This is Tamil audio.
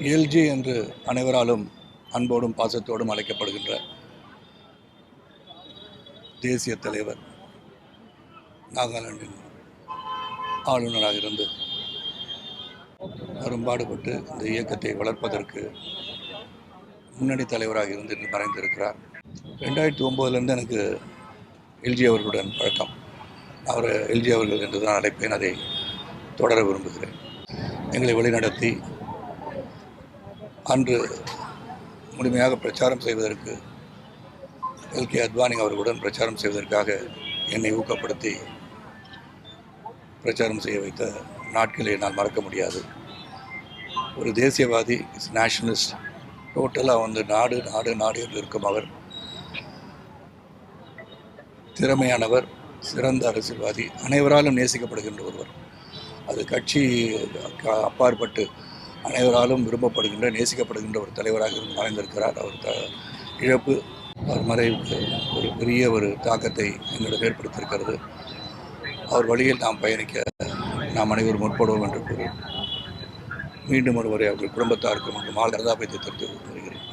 எல்ஜி என்று அனைவராலும் அன்போடும் பாசத்தோடும் அழைக்கப்படுகின்ற தேசிய தலைவர் நாகாலாந்தின் ஆளுநராக இருந்து அரும்பாடுபட்டு இந்த இயக்கத்தை வளர்ப்பதற்கு முன்னணி தலைவராக இருந்து இன்று மறைந்திருக்கிறார். ரெண்டாயிரத்தி ஒம்போதுலேருந்து எனக்கு எல்ஜி அவர்களுடன் பழக்கம். அவர் எல்ஜி அவர்கள் என்று தான் அழைப்பேன். அதை தொடர விரும்புகிறேன். எங்களை வழிநடத்தி அன்று முழுமையாக பிரச்சாரம் செய்வதற்கு எல் கே அத்வானி அவர்களுடன் பிரச்சாரம் செய்வதற்காக என்னை ஊக்கப்படுத்தி பிரச்சாரம் செய்ய வைத்த நாட்களை நான் மறக்க முடியாது. ஒரு தேசியவாதி நேஷனலிஸ்ட் டோட்டலாக வந்து நாடு நாடு நாடு என்று இருக்கும் அவர். திறமையானவர் சிறந்த அரசியல்வாதி அனைவராலும் நேசிக்கப்படுகின்ற ஒருவர். அது கட்சி அப்பாற்பட்டு அனைவராலும் விரும்பப்படுகின்ற நேசிக்கப்படுகின்ற ஒரு தலைவராக இருந்து மறைந்திருக்கிறார் அவர் த இழப்பு அவர் மறைவுக்கு ஒரு பெரிய ஒரு தாக்கத்தை எங்களிடம் ஏற்படுத்தியிருக்கிறது. அவர் வழியில் நாம் பயணிக்க நாம் அனைவரும் முற்படுவோம் என்று கூறி மீண்டும் ஒருவரை அவர்கள் குடும்பத்தாருக்கும் மற்றும் மால் கரதாபத்தை தெரிவித்து வருகிறேன்